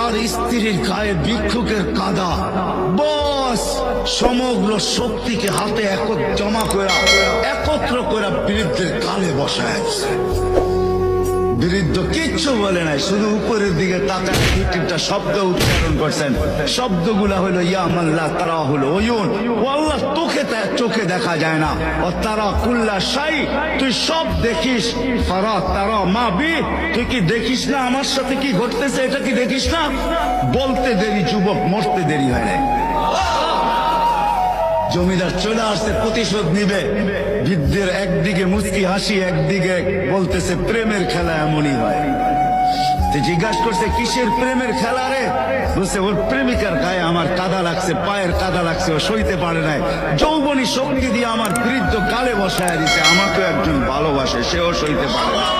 তার স্ত্রীর গায়ে ভিক্ষুকের কাদা। বস, সমগ্র শক্তিকে হাতে একত্র জমা করা একত্র করে বৃদ্ধের কালে বসায় বৃদ্ধ কিচ্ছু বলে নাই, শুধু উপরের দিকে তাকায় তিনটা শব্দ উচ্চারণ করছেন। শব্দগুলা হলো ইয়ামাল্লাহ তারা হলো ওয়ুন ও আল্লাহ, তোকে চোখে দেখা যায় না। ও তারা কুল্লা সাই তুই সব দেখিস। তারা তারা মা বি, তুই কি দেখিস না আমার সাথে কি ঘটতেছে? এটা কি দেখিস না? বলতে দেরি, যুবক মরতে দেরি হয় নাই। জমিদার চলে আসছে প্রতিশোধ নিবে। বৃদ্ধের একদিকে মুচকি হাসি, একদিকে বলতেছে, প্রেমের খেলা এমনই হয়। জিজ্ঞাসা করছে, কিসের প্রেমের খেলা রে? বলছে, ওর প্রেমিকার গায়ে আমার কাদা লাগছে, পায়ের কাদা লাগছে, ও সইতে পারে নাই। যৌবনী শক্তি দিয়ে আমার বৃদ্ধ গালে বসায় দিছে, আমাকেও একজন ভালোবাসে, সেও সইতে পারে না।